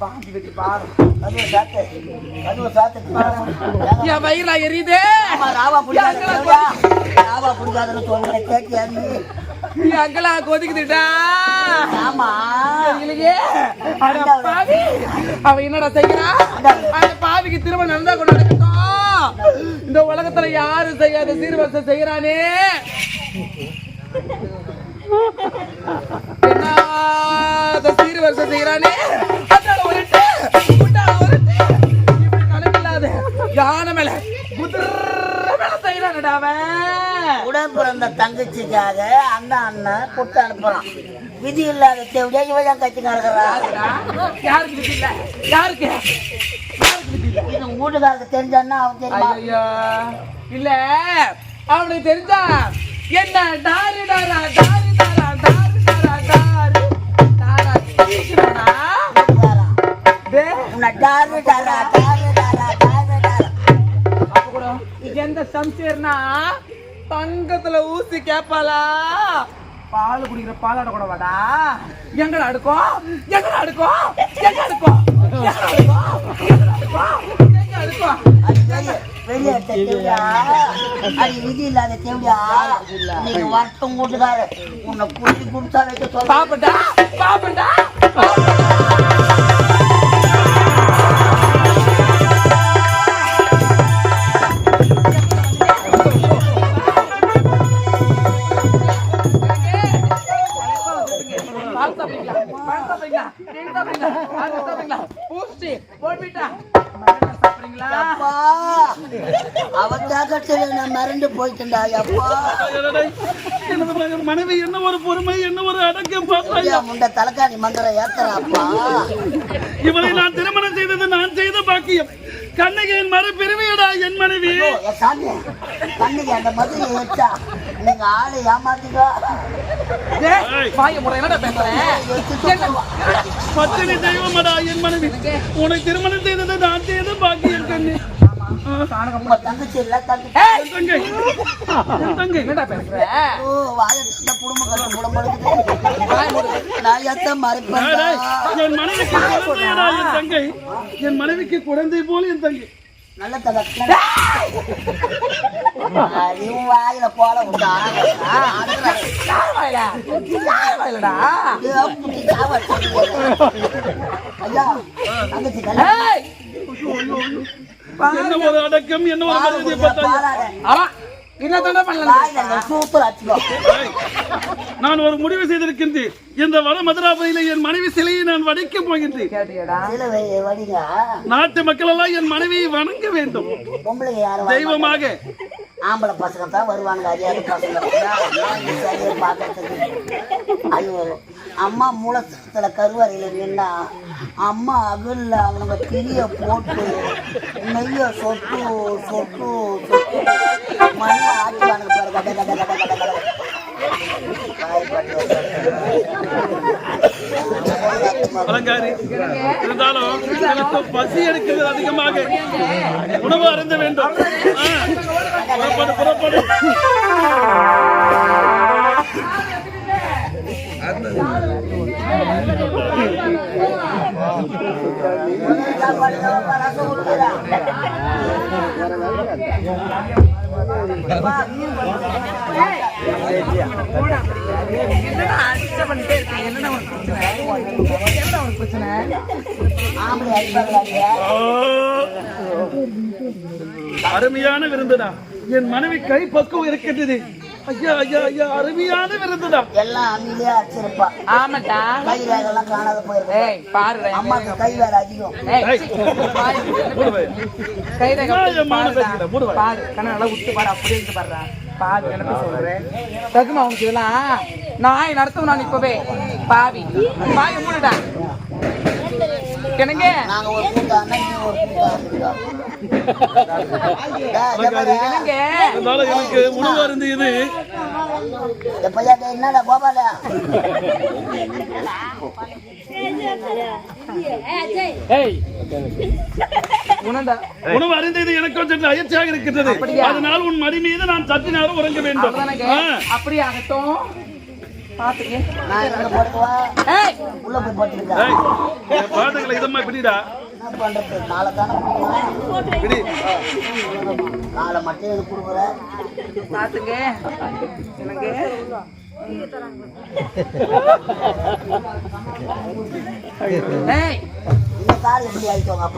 பாஞ்சி வெட்டி பாரு கதுவை சாத்து கதுவை சாத்து என் வயிறா எரியுதே? ஆமா, ராவா பிடிக்காத தேவையா? ராவா பிடிக்காதுன்னு சொல்றேன் கேட்டியா அங்கெல்லாம் கொதிக்குதுடா. ஆமா. பாவி. அவ என்னடா செய்யறான் அந்த பாவிக்கு திரும்ப நடந்தா கூட நடக்கட்டும். இந்த உலகத்துல யாரும் செய்யாத சீர்வரிசை செய்யறானே என்ன சீர்வரிசை செய்யறானே யானை மேல குதிர மேல செய்யறானடா அவன். உடன் பிறந்த தங்கச்சிக்காக அந்த அண்ணன் கொடுத்து அனுப்புறான். விதி இல்லாத தேவையா இவன் கட்சிங்க இருக்கிறா? யாருக்கு யாருக்கு? இது வீட்டுக்காரருக்கு தெரிஞ்சான்னா அவன் தெரியுமா? இல்ல அவனுக்கு தெரிஞ்சா என்ன? டாரு டாரா டாரு டாரா டாரு டாரா டாரு. டாரா உன்னை டாரு டாரா டாரு டாரா டாரு டாரா. எந்த சம்சேர்னா? தங்கத்துல ஊசி கேப்பாளா? பால் குடிக்கிற பாலாட கூட வாடா. எங்கடா அடுக்கும் எங்கடா அடுக்கும் எங்க அடுக்கும் எங்கடா அடுக்கும் தலைக்காணி மந்திரம் ஏத்துறாப்பா இவளை நான் திருமணம் செய்தது நான் செய்த பாக்கியம். கண்ணகையின் மறு பிரிவியடா என் மனைவி. சாமி கண்ணுக்கு அந்த மதுரை ஏற்றா. நீங்க ஆளு ஏமாத்திக்கோ. பத்தினி தெய்வமடா என் மனைவி. உன்னை திருமணம் செய்தது நான் செய்த பாக்கியம் கண்ணு. உங்க தங்கச்சி இல்ல தங்கச்சி என் ஓ வாயத்துல குடும்பம் கட்ட குடும்பம் நான் எத்த மறைப்பேன் என் மனைவிக்கு என் தங்கை என் மனைவிக்கு குழந்தை போல என் தங்கை நல்ல தகவல் அறிவு வாயில போல விட்டா ஐயா தங்கச்சி கல்யாணம் என்ன ஒரு அடக்கம் என்ன ஒரு நான் ஒரு முடிவு செய்திருக்கின்றேன். இந்த வட மதுராபுரியில என் மனைவி சிலையை நான் வடிக்கப் போகின்றேன். நாட்டு மக்கள் எல்லாம் என் மனைவியை வணங்க வேண்டும். தெய்வமாக. ஆம்பளை பசங்க தான் வருவாங்க அறியாத பசங்க பார்க்கறதுக்கு. ஐயோ அம்மா மூலத்துல கருவறையில நின்னா அம்மா அகல்ல அவங்க திரிய போட்டு நெய்ய சொட்டு சொட்டு சொட்டு. மண்ணை ஆட்டுவானுங்க பாரு கட கட கட கட கட அலங்காரி இருந்தாலும் எனக்கு பசி எடுக்கிறது அதிகமாக. உணவு அருந்த வேண்டும். புறப்படு புறப்படு. ஆம்பளை அருமையான விருந்துடா என் மனைவி கை பக்குவம் இருக்கின்றது. ஐயா ஐயா ஐயா அருமையான விருந்துடா எல்லாம் அம்மிலே அடிச்சிருப்பா. ஆமாட்டா கை வேலைலாம் காணாத போயிருப்பா ஏய் பாருடா அம்மாக்கு கை வேலை அதிகம். ஏய். கை ரேகை. பாரு கண்ணு நல்லா விட்டு பாரு அப்படியே இருந்து பாருடா. பாவி எனக்கு சொல்றேன். தகுமா உனக்கு இதெல்லாம்? நாய் நடத்தும் நான் இப்பவே. பாவி. பாவி மூடுடா. என்னங்க? நாங்க ஒரு கூட்டா அன்னைக்கு ஒரு கூட்டா என்னங்க அதனால எனக்கு உணவு இருந்தது எப்பயா என்னடா உணர்ந்தா உணவு அறிந்தது எனக்கு கொஞ்சம் அயற்சியாக இருக்கின்றது? அதனால் உன் மடி மீது நான் சற்று நேரம் உறங்க வேண்டும். அப்படி ஆகட்டும் பாத்துக்க நான் இங்க போட்டுவா ஏய். உள்ள போய் போட்டுருக்கா ஏய், என் பாட்டுகளை இதம்மா பிடிடா. என்ன பண்றது? நாளை தானே நாளை மட்டும் எது கொடுக்குற? பாத்துங்க எனக்கு இந்த கால் எப்படி ஆயிட்டோங்க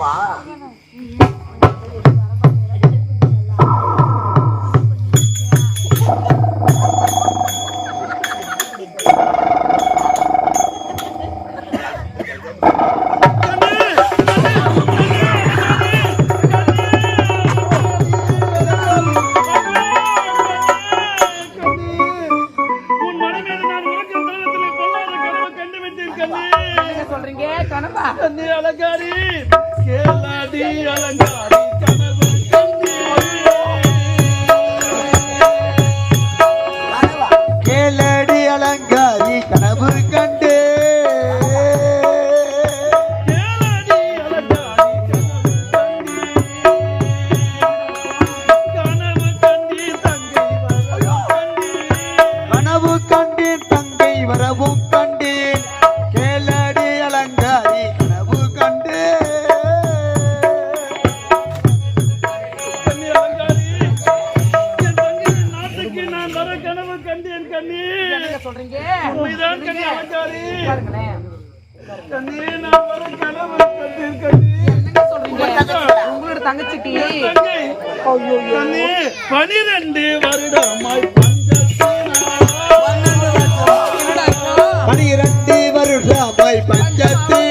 Ay.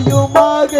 தாயுமாக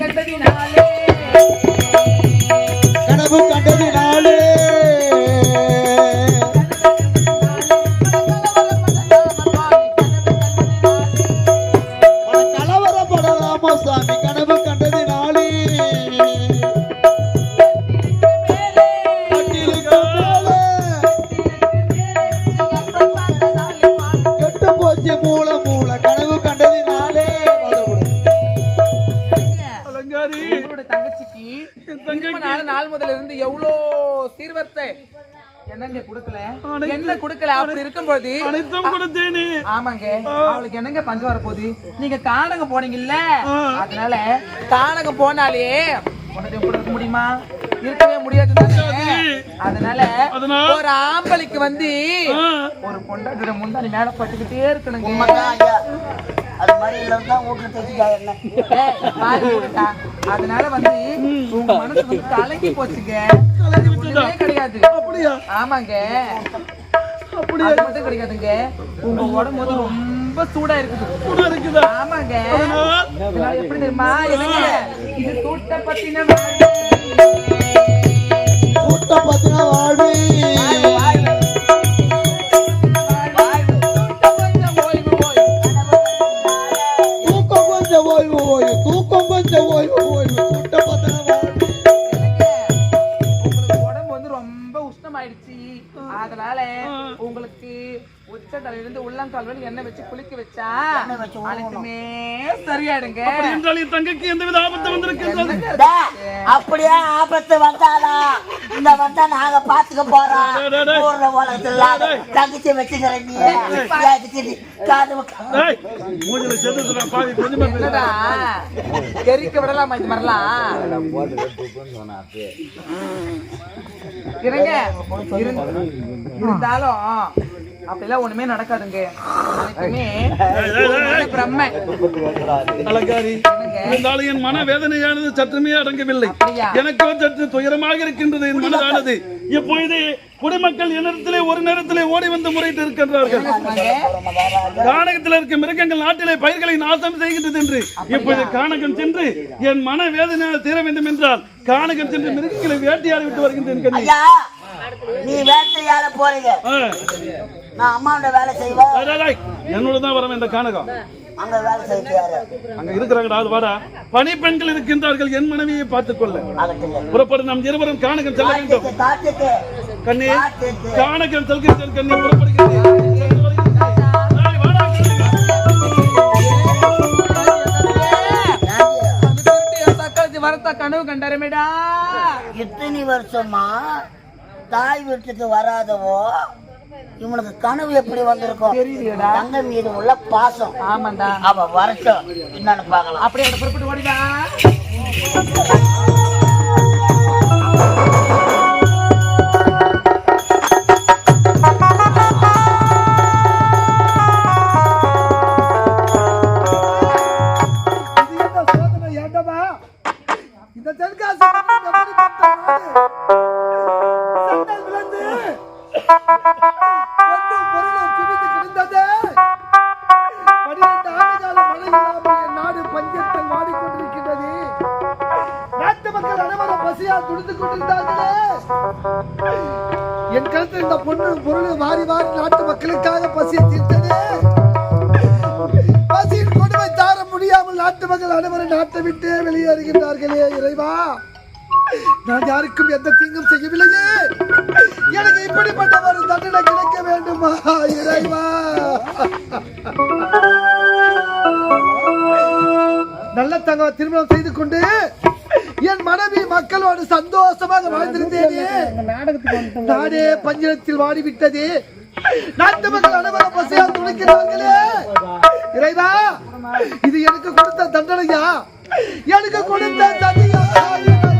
கண்டதினாலே உங்களோட தங்கச்சிக்கு திருமண நாள் நாள் முதல்ல இருந்து எவ்வளோ சீர்வரிசை? என்னங்க கொடுக்கல? என்ன கொடுக்கல? அப்படி இருக்கும்போது அனைத்தும் கொடுத்தேனே. ஆமாங்க. அவளுக்கு என்னங்க பஞ்சம் வரப்போகுது? நீங்க காணகம் போனீங்கல்ல. அதனால காணகம் போனாலே உனக்கு எப்படி இருக்க முடியுமா? இருக்கவே முடியாது தானே? அதனால? ஒரு ஆம்பளைக்கு வந்து ஒரு பொண்டாட்டியோட முந்தானி மேல பட்டுக்கிட்டே இருக்கணுங்க. ஐயா. அது மாதிரி வீட்டுல என்ன. அதனால வந்து உங்க மனசு வந்து கலங்கி போச்சுங்க. ஒண்ணுமே கிடையாது. அப்படியா? ஆமாங்க. அப்படியா? அது மட்டும் கிடைக்காதுங்க உங்க உடம்பு வந்து ரொம்ப சூடா இருக்குது கூட இருக்குதா ஆமாங்க எப்படி தெரியுமா? என்னங்க? இது சூட்டை பத்தின கூட்ட பத்தின வாழ்வு தலையிலிருந்து உள்ளங்கால் வரை எண்ணெய் வச்சு குளிக்க வச்சா எண்ணெய் வச்சு ஊறணும். அனைத்துமே சரியாயிடுங்க. அப்படி என்றால் என் தங்கைக்கு எந்தவித ஆபத்து வந்திருக்கின்றது. டேய், அப்படியே ஆபத்து வந்தாதா? இந்த வந்தா நாங்க பாத்துக்க போறோம். ஊர்ல உலகத்துல தங்கச்சி வச்சுக்கிற நீ. எரிக்க விடலாமா இது மாதிரிலாம்? இருங்க. இருந்தாலும் அப்படிலாம் ஒண்ணுமே நடக்காதுங்க. அனைத்துமே ஒரு பிரம்மை. அலங்காரி. இருந்தாலும் என் மன வேதனையானது சற்றுமே அடங்கவில்லை? எனக்கோ சற்று துயரமாக இருக்கின்றது என் மனதானது. இப்பொழுது குடிமக்கள் என்னிடத்திலே ஒரு நேரத்திலே ஓடி வந்து முறையிட்டு இருக்கின்றார்கள். கானகத்தில் இருக்க மிருகங்கள் நாட்டிலே பயிர்களை நாசம் செய்கின்றது என்று. இப்பொழுது கானகம் சென்று என் மன வேதனையால் தீர வேண்டும் என்றால் கானகம் சென்று மிருகங்களை வேட்டையாடி விட்டு வருகின்றேன் நீ வேட்டையாட போறீங்க. நான் அம்மாவோட வேலை செய்வேன். என்னோட தான் வரவேன் இந்த கானகம் அங்க வேலை செய்யாரு அங்க இருக்கிறாங்கடா அது வாடா பணி பெண்கள் இருக்கின்றார்கள் என் மனைவியை பார்த்துக் கொள்ள புறப்படும் நம் இருவரும் கானகம் செல்ல வேண்டும் கண்ணி கானகம் செல்கின்றேன் கண்ணி புறப்படுகிறேன் வரத்த கனவு கண்டாரமேடா இத்தனை வருஷமா தாய் வீட்டுக்கு வராதவோ இவனுக்கு கனவு எப்படி வந்திருக்கும். தங்க மீது உள்ள பாசம். ஆமாண்டா. அவ வரட்டும். என்னன்னு பார்க்கலாம். அப்படியே அந்த புறப்பட்டு ஓடிடா. விட்டு வெளியேறுகின்றார்களே இறைவா. நான் யாருக்கும் எந்த தீங்கும் செய்யவில்லையே. எனக்கு இப்படிப்பட்ட ஒரு தண்டனை கிடைக்க வேண்டுமா இறைவா? நல்ல தங்க திருமணம் செய்து கொண்டு என் மனைவி மக்களோடு சந்தோஷமாக வாழ்ந்திருந்தேனே. நாடே பஞ்சத்தில் வாடிவிட்டது. நாட்டு மக்கள் அனைவரும் பசியால் துணிக்கிறார்களே இறைவா இது எனக்கு கொடுத்த தண்டனையா? எனக்கு கொடுத்த தண்டனையா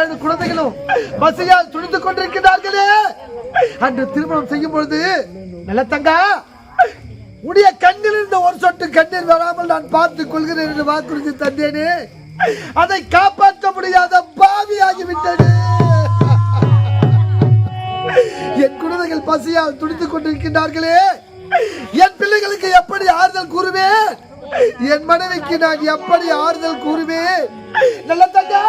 ஏழு குழந்தைகளும் பசியால் துணிந்து கொண்டிருக்கிறார்களே. அன்று திருமணம் செய்யும் பொழுது நிலத்தங்கா உடைய கண்ணில் இருந்த ஒரு சொட்டு கண்ணீர் வராமல் நான் பார்த்துக் கொள்கிறேன் என்று வாக்குறுதி தந்தேனே. அதை காப்பாற்ற முடியாத பாவியாகி விட்டேனே என் குழந்தைகள் பசியால் துடித்துக் கொண்டிருக்கின்றார்களே. என் பிள்ளைகளுக்கு எப்படி ஆறுதல் கூறுவேன்? என் மனைவிக்கு நான் எப்படி ஆறுதல் கூறுவேன்? நல்ல தங்கா